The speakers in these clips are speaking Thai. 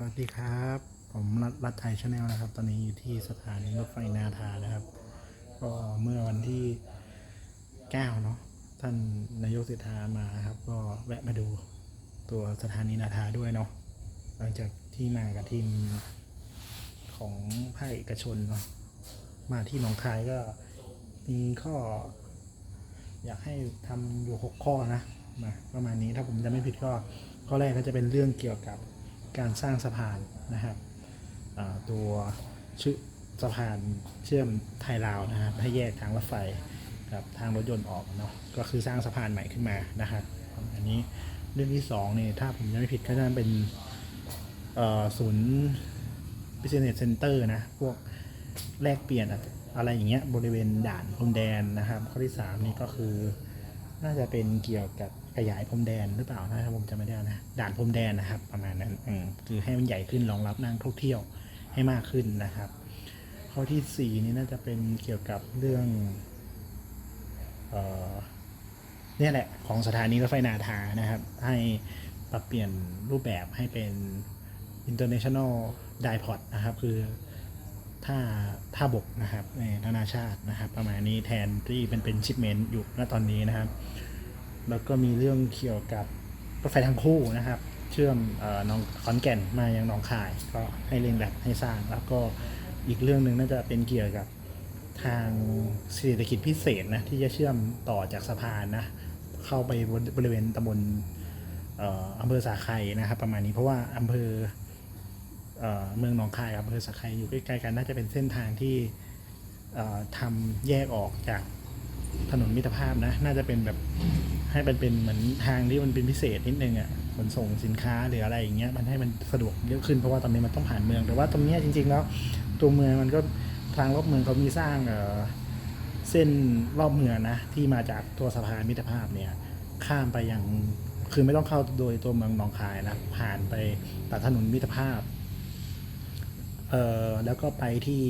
สวัสดีครับ ผมรัฐรัฐไทยชาแนลนะครับ ตอนนี้อยู่ที่สถานีรถไฟนาทานะครับ ก็เมื่อวันที่9เนาะท่านนายกเศรษฐามาครับ ก็แวะมาดูตัวสถานีนาทาด้วยเนาะหลังจากที่มากับทีมของภาคเอกชนเนาะมาที่หนองคายก็มีข้อ อยากให้ทำอยู่หกข้อนะมาประมาณนี้ถ้าผมจะไม่ผิดก็ข้อแรกก็จะเป็นเรื่องเกี่ยวกับ การสร้างสะพานนะครับตัวชื่อสะพานเชื่อมไทยลาวนะครับให้แยกทางรถไฟกับทางรถยนต์ออกเนาะก็คือสร้างสะพานใหม่ขึ้นมานะครับอันนี้เรื่องที่สองเนี่ยถ้าผมจะไม่ผิดก็จะเป็นศูนย์ business center นะพวกแลกเปลี่ยนอะไรอย่างเงี้ยบริเวณด่านพรมแดนนะครับ ข้อที่สามนี่ก็คือ น่าจะเป็นเกี่ยวกับขยายพรมแดนหรือเปล่านะถ้าผมจำไม่ได้นะด่านพรมแดนนะครับ ประมาณนั้นคือให้มันใหญ่ขึ้นรองรับนักท่องเที่ยวให้มากขึ้นนะครับ ข้อที่สี่นี่น่าจะเป็นเกี่ยวกับเรื่องเออเนี่ยแหละของสถานีรถไฟนาทานะครับ ให้ปรับเปลี่ยนรูปแบบให้เป็น international diport นะครับ คือ ท่าท่าบกนะครับในนานาชาตินะครับ ประมาณนี้แทนที่เป็นเป็นชิปเมนต์อยู่ณตอนนี้นะครับ แล้วก็มีเรื่องเกี่ยวกับรถไฟทางคู่นะครับ เชื่อมเอ่อหนองขอนแก่นมายังหนองคาย ก็ให้เร่งรัดให้สร้าง แล้วก็อีกเรื่องหนึ่งน่าจะเป็นเกี่ยวกับทางเศรษฐกิจพิเศษนะที่จะเชื่อมต่อจากสะพานนะเข้าไปบริเวณตำบลเอ่ออำเภอสาไครนะครับ ประมาณนี้เพราะว่าอำเภอ เมืองหนองคายกับอำเภอสักไคอยู่ใกล้ๆกันน่าจะเป็นเส้นทางที่เอ่อทำแยกออกจากถนนมิตรภาพนะ น่าจะเป็นแบบให้มันเป็นเหมือนทางที่มันเป็นพิเศษนิดนึงอะขนส่งสินค้าหรืออะไรอย่างเงี้ยมันให้มันสะดวกเยอะขึ้นเพราะว่าตอนนี้มันต้องผ่านเมือง แต่ว่าตรงเนี้ยจริงๆแล้วตัวเมืองมันก็ทางรอบเมืองเขามีสร้างเออเส้นรอบเมืองนะที่มาจากตัวสะพานมิตรภาพเนี่ยข้ามไปอยังคือไม่ต้องเข้าโดยตัวเมืองหนองคายนะผ่านไปตัดถนนมิตรภาพ เออแล้วก็ไปที่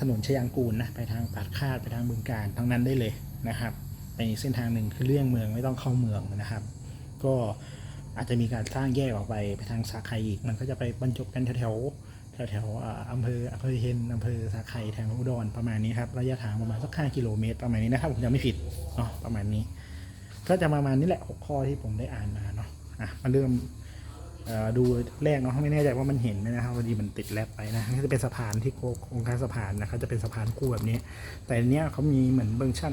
ถนนชยางกูลนะไปทางปากคาดไปทางบึงการทั้งนั้นได้เลยนะครับในเส้นทางหนึ่งคือเลี่ยงเมืองไม่ต้องเข้าเมืองนะครับ ก็อาจจะมีการสร้างแยกออกไปไปทางสาไคอีก มันก็จะไปบรรจบกันแถวแถวอำเภออำเภอเฮนอำเภอสาไคแถวอุดรประมาณนี้ครับระยะทางประมาณสักห้ากิโลเมตรประมาณนี้นะครับผมยังไม่ผิดเนาะประมาณนี้ ก็จะประมาณนี้แหละหกข้อที่ผมได้อ่านมาเนาะอะมาเริ่ม ดูแรกเนาะไม่แน่ใจว่ามันเห็นไหมนะครับพอดีมันติดแลบไปนะนี่จะเป็นสะพานที่โครงการสะพานนะครับจะเป็นสะพานคู่แบบนี้ แต่เนี้ยเขามีเหมือนเบอร์ชัน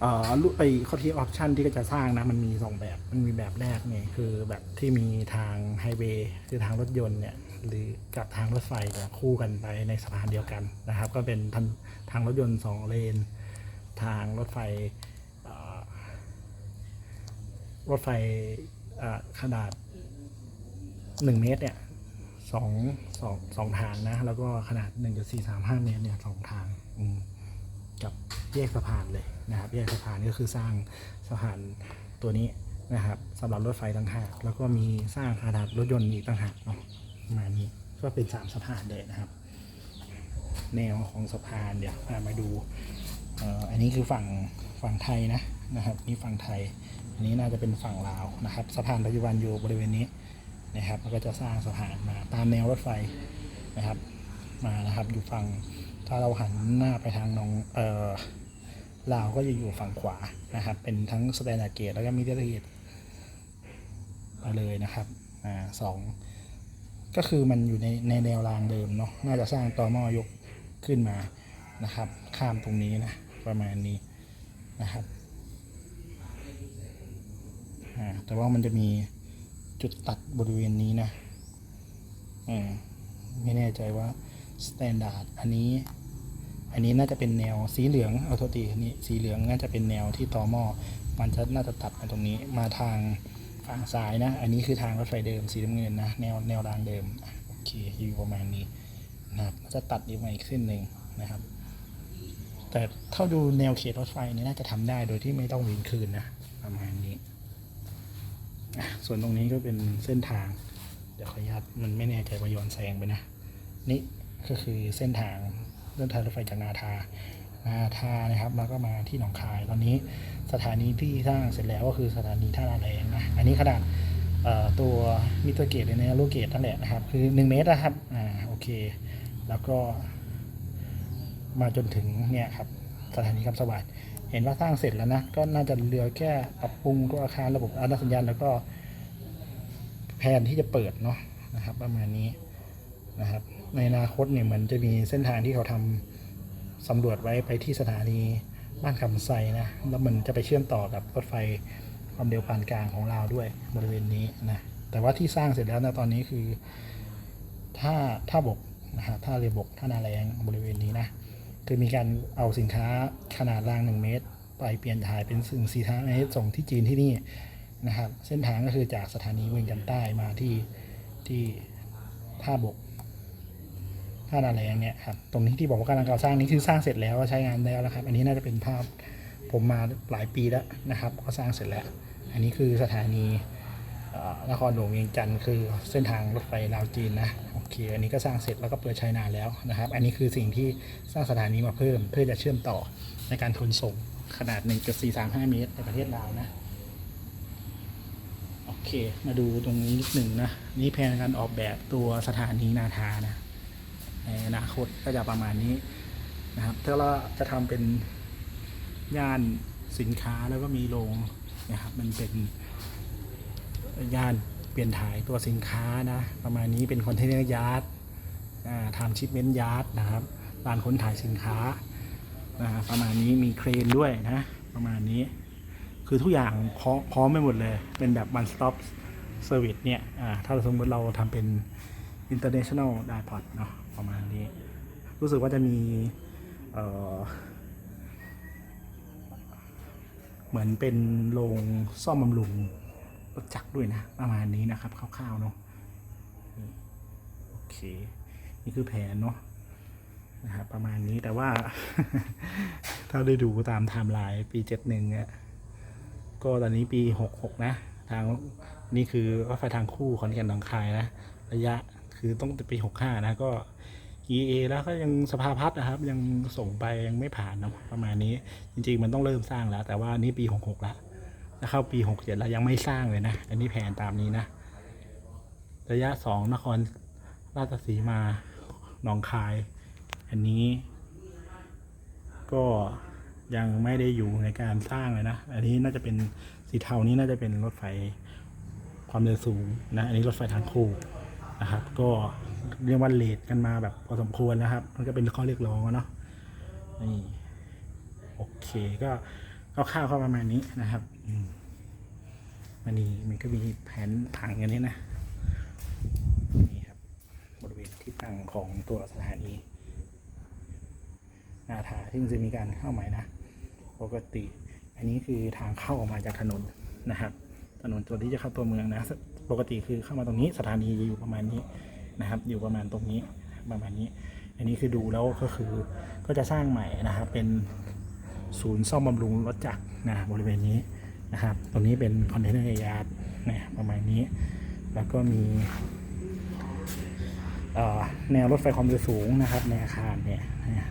เอ่อรูปไอ้ข้อที่ออปชันที่ก็จะสร้างนะ มันมีสองแบบ มันมีแบบแรกเนี่ยคือแบบที่มีทางไฮเวย์คือทางรถยนต์เนี่ยหรือกับทางรถไฟเนี่ยคู่กันไปในสะพานเดียวกันนะครับ ก็เป็นทางทางรถยนต์สองเลน ทางรถไฟรถไฟขนาด หนึ่งเมตรเนี่ยสองสองสองทางนะ แล้วก็ขนาดหนึ่งจุดสี่สามห้าเมตรเนี่ยสองทางกับแยกสะพานเลยนะครับแยกสะพานก็คือสร้างสะพานตัวนี้นะครับสำหรับรถไฟต่างหากแล้วก็มีสร้างขนาดรถยนต์อีกต่างหากเนาะมานี้ก็เป็นสามสะพานเลยนะครับ แนวของสะพานเดี๋ยวพามาดูอันนี้คือฝั่งฝั่งไทยนะนะครับนี่ฝั่งไทย อันนี้น่าจะเป็นฝั่งลาวนะครับสะพานปัจจุบันอยู่บริเวณนี้ นะครับแล้วก็จะสร้างสะพานมาตามแนวรถไฟนะครับ มานะครับอยู่ฝั่งถ้าเราหันหน้าไปทางนองเออลาวก็จะอยู่ฝั่งขวานะครับ เป็นทั้งสแตนดาร์ดเกตแล้วก็มิเตอร์เกตมาเลยนะครับอ่าสองก็คือมันอยู่ในในแนวรางเดิมเนาะน่าจะสร้างต่อหม้อยกขึ้นมานะครับ ข้ามตรงนี้นะประมาณนี้นะครับอ่าแต่ว่ามันจะมี จุดตัดบริเวณนี้นะอืมไม่แน่ใจว่าสแตนดาร์ดอันนี้ อันนี้น่าจะเป็นแนวสีเหลืองเอาโทษทีนี้สีเหลืองน่าจะเป็นแนวที่ต่อหม้อมันจะน่าจะตัดมาตรงนี้มาทางฝั่งซ้ายนะ อันนี้คือทางรถไฟเดิมสีน้ำเงินนะแนวแนวรางเดิมโอเคอยู่ประมาณนี้นะครับจะตัดอีกมาอีกเส้นหนึ่งนะครับ แต่เท่าดูแนวเขตรถไฟนี่น่าจะทำได้โดยที่ไม่ต้องวินคืนนะประมาณนี้ ส่วนตรงนี้ก็เป็นเส้นทาง เดี๋ยวขออนุญาตมันไม่แน่ใจว่าย้อนแสงไปนะ นี่ก็คือเส้นทางเส้นทางรถไฟจากนาทา นาทานะครับแล้วก็มาที่หนองคาย ตอนนี้สถานีที่สร้างเสร็จแล้วก็คือสถานีท่านาแรงนะ อันนี้ขนาดตัวมิเตอร์เกตในโลเกตนั่นแหละนะครับ คือ 1 เมตรนะครับ อ่า โอเค แล้วก็มาจนถึงเนี่ยครับ สถานีคำสวัสดิ์ เห็นว่าสร้างเสร็จแล้วนะ ก็น่าจะเหลือแค่ปรับปรุงตัวอาคารระบบอาณาสัญญาณแล้วก็แผนที่จะเปิดเนาะนะครับ ประมาณนี้นะครับ ในอนาคตเนี่ยเหมือนจะมีเส้นทางที่เขาทำสำรวจไว้ไปที่สถานีบ้านคำไซนะ แล้วมันจะไปเชื่อมต่อกับรถไฟความเร็วปานกลางของเราด้วยบริเวณนี้นะ แต่ว่าที่สร้างเสร็จแล้วนะตอนนี้คือถ้าท่าบกนะฮะท่าเรือบกท่านาแรงบริเวณนี้นะ คือมีการเอาสินค้าขนาดราง 1 เมตร ไปเปลี่ยนถ่ายเป็นสิ่งสีทางเมตรส่งที่จีนที่นี่นะครับ เส้นทางก็คือจากสถานีเวียงจันทร์ใต้มาที่ที่ท่าบกท่านาแรงเนี่ยครับตรงนี้ที่บอกว่ากำลังก่อสร้างนี้คือสร้างเสร็จแล้วใช้งานแล้วนะครับ อันนี้น่าจะเป็นภาพผมมาหลายปีแล้วนะครับ ก็สร้างเสร็จแล้ว อันนี้คือสถานี นครหลวงเวียงจันทร์คือเส้นทางรถไฟลาวจีนนะโอเคอันนี้ก็สร้างเสร็จแล้วก็เปิดใช้นานแล้วนะครับ อันนี้คือสิ่งที่สร้างสถานีมาเพิ่ม เพื่อจะเชื่อมต่อในการขนส่งขนาด 1.435 เมตร ในประเทศลาวนะโอเค มาดูตรงนี้นิดหนึ่งนะนี่แผนการออกแบบตัวสถานีนาทานะในอนาคตก็จะประมาณนี้นะครับถ้าเราจะทำเป็นย่านสินค้าแล้วก็มีโรงนะครับมันเป็น ย่านเปลี่ยนถ่ายตัวสินค้านะประมาณนี้เป็นคอนเทนเนอร์ยาร์ดทำชิปเมนต์ยาร์ดนะครับลานค้นถ่ายสินค้านะประมาณนี้มีเครนด้วยนะประมาณนี้ คือทุกอย่างพร้อมพร้อมไปหมดเลย เป็นแบบ one stop service เนี่ยถ้าสมมติเราทำเป็น international depot เนาะประมาณนี้ รู้สึกว่าจะมีเเหมือนเป็นโรงซ่อมบำรุง รถจักรด้วยนะ ประมาณนี้นะครับคร่าวๆเนาะโอเค นี่คือแผนเนาะนะครับประมาณนี้แต่ว่าถ้าได้ดูตามไทม์ไลน์ปีเจ็ดหนึ่งเนี่ยก็ตอนนี้ปีหกหกนะ ทางนี่คือรถไฟทางคู่ขอนแก่นหนองคายนะ ระยะคือต้องปีหกห้านะก็ EA แล้วก็ยังสภาพัฒน์นะครับ ยังส่งไปยังไม่ผ่านนะประมาณนี้จริง ๆ มันต้องเริ่มสร้างแล้ว แต่ว่านี่ปี66แล้ว แล้วเข้าปี67แล้วยังไม่สร้างเลยนะ อันนี้แผนตามนี้นะ ระยะ2นครราชสีมาหนองคาย อันนี้ ก็ยังไม่ได้อยู่ในการสร้างเลยนะ อันนี้น่าจะเป็นสีเทานี้น่าจะเป็นรถไฟความเร็วสูงนะ อันนี้รถไฟทางคู่นะครับ ก็เรียกว่าเลทกันมาแบบพอสมควรนะครับ มันก็เป็นข้อเรียกร้องเนาะ นี่ โอเคก็ คร่าวๆก็ประมาณนี้นะครับมันนี่มันก็มีแผนผังอย่างนี้นะนี่ครับบริเวณที่ตั้งของตัวสถานีนาทาที่มันจะมีการเข้าใหม่นะปกติ อันนี้คือทางเข้าออกมาจากถนนนะครับ ถนนตัวที่จะเข้าตัวเมืองนะ ปกติคือเข้ามาตรงนี้สถานีจะอยู่ประมาณนี้นะครับ อยู่ประมาณตรงนี้ประมาณนี้ อันนี้คือดูแล้วก็คือก็จะสร้างใหม่นะครับ เป็น ศูนย์ซ่อมบำรุงรถจักรนะบริเวณนี้นะครับ ตรงนี้เป็นคอนเทนเนอร์ยาร์ดนะประมาณนี้ แล้วก็มีแนวรถไฟความเร็วสูงนะครับ ในอาคารเนี่ย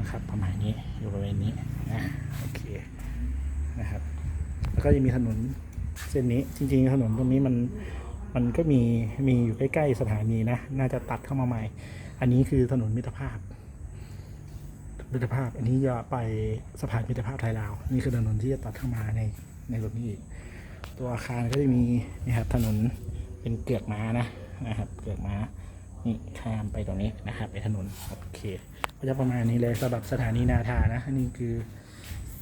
นะครับ ประมาณนี้อยู่บริเวณนี้นะโอเคนะครับ แล้วก็จะมีถนนเส้นนี้จริงๆถนนตรงนี้มันมันก็มีมีอยู่ใกล้ๆสถานีนะ น่าจะตัดเข้ามาใหม่ อันนี้คือถนนมิตรภาพ มิตรภาพ อันนี้จะไปสะพานมิตรภาพไทยลาวนี่คือถนนที่จะตัดเข้ามาในในตรงนี้อีกตัวอาคารก็จะมีนี่ครับถนนเป็นเกือกม้านะนะครับเกือกม้านี่ข้ามไปตรงนี้นะครับไปถนนโอเคก็จะประมาณนี้เลยสำหรับสถานีนาทานะอันนี้คือ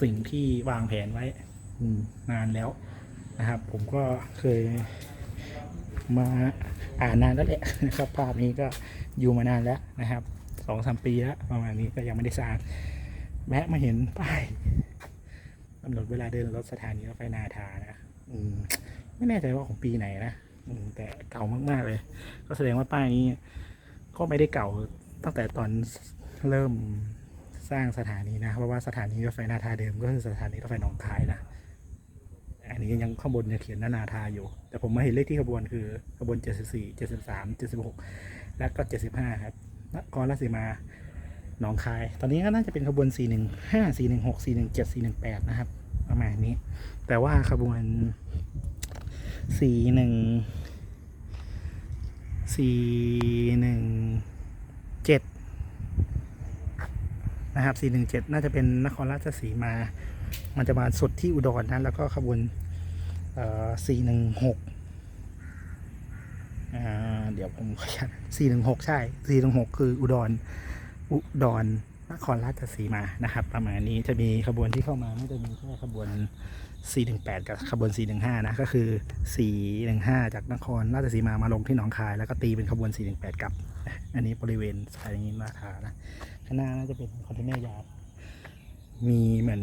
สิ่งที่วางแผนไว้นานแล้วนะครับ ผมก็เคยมาอ่านนานแล้วแหละนะครับ ภาพนี้ก็อยู่มานานแล้วนะครับ สองสามปีแล้วประมาณนี้ก็ยังไม่ได้สร้างแวะมาเห็นป้ายกำหนดเวลาเดินรถสถานีรถไฟนาทานะอืมไม่แน่ใจว่าของปีไหนนะอืมแต่เก่ามากๆเลย ก็แสดงว่าป้ายนี้ ก็ไม่ได้เก่าตั้งแต่ตอนเริ่มสร้างสถานีนะ เพราะว่าสถานีรถไฟนาทาเดิมก็คือสถานีรถไฟหนองคายนะอันนี้ยังข้างบนยังเขียนนานาทาอยู่ แต่ผมมาเห็นเลขที่ขบวนคือขบวน 74 73 76 และก็ 75 ครับ นครราชสีมาหนองคาย ตอนนี้ก็น่าจะเป็นขบวน415 416 417 418 นะครับ ประมาณนี้ แต่ว่าขบวน 41สี่หนึ่งเจ็ดนะครับสี่หนึ่งเจ็ดน่าจะเป็นนครราชสีมา มันจะมาสุดที่อุดรนะ แล้วก็ขบวนสี่หนึ่งหก ดี๋ยวผมขออนุญาตสี่หนึ่งหกใช่สี่หนึ่งหกคืออุดร อุดรนครราชสีมานะครับ ประมาณนี้จะมีขบวนที่เข้ามาไม่จะมีแค่ขบวน 418 กับขบวน 415 นะ ก็คือ 415 จากนครราชสีมามาลงที่หนองคาย แล้วก็ตีเป็นขบวน 418กลับ อันนี้บริเวณสายนี้นาทานะข้างหน้าน่าจะเป็นคอนเทนเนอร์ยาร์ดมีเหมือน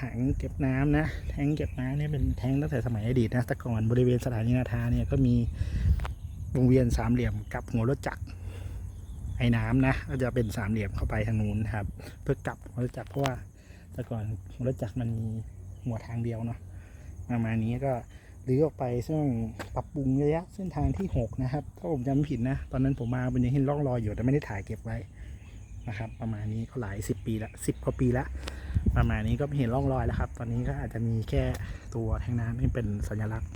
ถังเก็บน้ำนะ แทงเก็บน้ำเนี่ยเป็นแทงตั้งแต่สมัยอดีตนะแต่ก่อนบริเวณสถานีนาทาเนี่ยก็มี วงเวียนสามเหลี่ยมกับหัวรถจักรไอ้น้ำนะก็จะเป็นสามเหลี่ยมเข้าไปทางนู้นครับ เพื่อกลับหัวรถจักรเพราะว่าแต่ก่อนหัวรถจักรมันมีหัวทางเดียวเนาะประมาณนี้ก็รื้อออกไปซึ่งปรับปรุงระยะเส้นทางที่ 6 นะครับ ถ้าผมจำไม่ผิดนะ ตอนนั้นผมมาเป็นยังเห็นร่องรอยอยู่แต่ไม่ได้ถ่ายเก็บไว้นะครับ ประมาณนี้ก็หลายสิบปีละสิบกว่าปีละประมาณนี้ก็ไม่เห็นร่องรอยแล้วครับ ตอนนี้ก็อาจจะมีแค่ตัวแทงน้ำที่เป็นสัญลักษณ์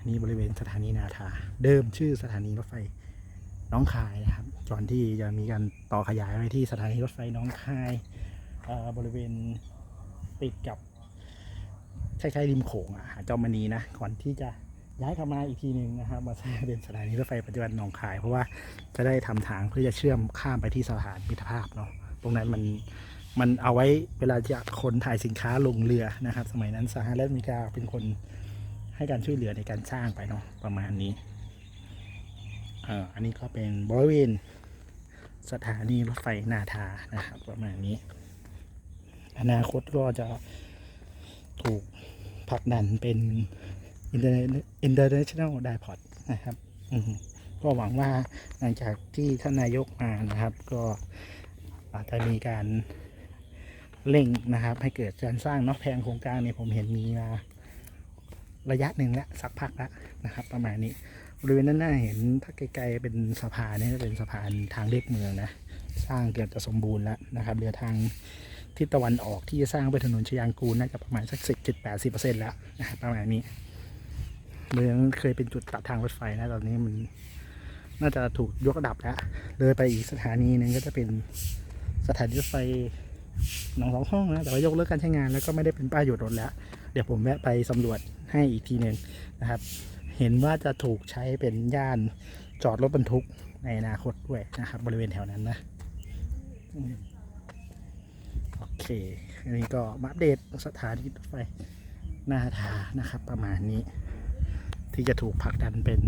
อันนี้บริเวณสถานีนาทา เดิมชื่อสถานีรถไฟน้องคายนะครับก่อนที่จะมีการต่อขยายไปที่สถานีรถไฟน้องคายบริเวณติดกับคล้ายๆริมโขงอะหาดจอมมณีนะก่อนที่จะย้ายเข้ามาอีกทีหนึ่งนะครับมาสร้างเป็นสถานีรถไฟปัจจุบันหนองคาย เพราะว่าจะได้ทำทางเพื่อจะเชื่อมข้ามไปที่สะพานมิตรภาพเนาะตรงนั้นมันมันเอาไว้เวลาจะคนถ่ายสินค้าลงเรือนะครับ สมัยนั้นสหรัฐอเมริกาเป็นคน ให้การช่วยเหลือในการสร้างไปเนาะประมาณนี้เอ่ออันนี้ก็เป็นบริเวณสถานีรถไฟนาทานะครับ ประมาณนี้ อนาคตก็จะถูกผลักดันเป็น Interna- international d i p o t นะครับอืมก็หวังว่าหลังจากที่ท่านนายกมานะครับ ก็อาจจะมีการเร่งนะครับ ให้เกิดการสร้างนอกแผนโครงการเนี่ยผมเห็นมีมา ระยะหนึ่งแล้วสักพักแล้วนะครับ ประมาณนี้บริเวณนั้นน่าเห็นถ้าไกลๆเป็นสะพานนี่จะเป็นสะพานทางเลียบเมืองนะสร้างเกือบจะสมบูรณ์แล้วนะครับเรือทางทิศตะวันออกที่จะสร้างไปถนนชยางกูลน่าจะประมาณสักสิบจุดแปดสิบเปอร์เซ็นต์แล้วนะครับประมาณนี้เมืองเคยเป็นจุดตัดทางรถไฟนะตอนนี้มันน่าจะถูกยกระดับแล้วเลยไปอีกสถานีหนึงก็จะเป็นสถานีรถไฟหนองสองห้องนะแต่ว่ายกเลิกการใช้งานแล้วก็ไม่ได้เป็นป้ายหยุดรถแล้ว เดี๋ยวผมแวะไปสำรวจให้อีกทีหนึ่งนะครับ เห็นว่าจะถูกใช้เป็นย่านจอดรถบรรทุกในอนาคตด้วยนะครับ บริเวณแถวนั้นนะโอเค อันนี้ก็มาอัปเดตสถานีรถไฟหน้าทานะครับ ประมาณนี้ ที่จะถูกผลักดันเป็น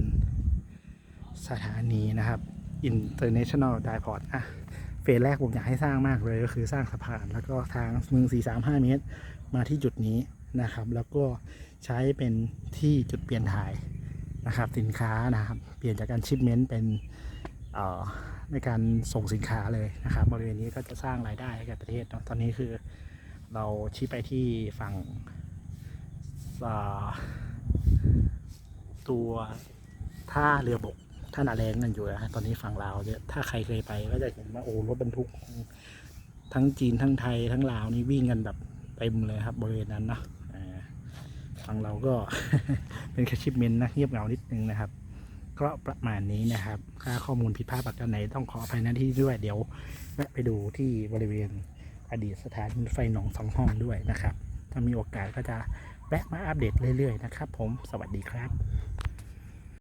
สถานีนะครับ International d i p o r t อะ เฟสแรกผมอยากให้สร้างมากเลยก็คือสร้างสะพาน แล้วก็ทางมึง4 3 5เมตร มาที่จุดนี้นะครับ แล้วก็ใช้เป็นที่จุดเปลี่ยนถ่ายนะครับ สินค้านะครับ เปลี่ยนจากการชิปเมนต์เป็นเอ่อในการส่งสินค้าเลยนะครับ บริเวณนี้ก็จะสร้างรายได้ให้กับประเทศตอนนี้คือเราชี้ไปที่ฝั่งตัวท่าเรือบก ท่านาแรงนั่นอยู่นะฮะตอนนี้ฝั่งลาวเนี่ยถ้าใครเคยไปก็จะเห็นว่าโอ้รถบรรทุก ทั้งจีนทั้งไทยทั้งลาวนี่วิ่งกันแบบเต็มเลยครับบริเวณนั้นเนาะฝั่งเราก็เป็นแคชชิปเมนต์นะเงียบเหงานิดนึงนะครับก็ประมาณนี้นะครับค่าข้อมูลผิดพลาดประการไหนต้องขออภัยหน้าที่ด้วยเดี๋ยวแวะไปดูที่บริเวณอดีตสถานีไฟหนองสองห้องด้วยนะครับ ถ้ามีโอกาสก็จะแวะมาอัปเดตเรื่อยๆนะครับ ผมสวัสดีครับ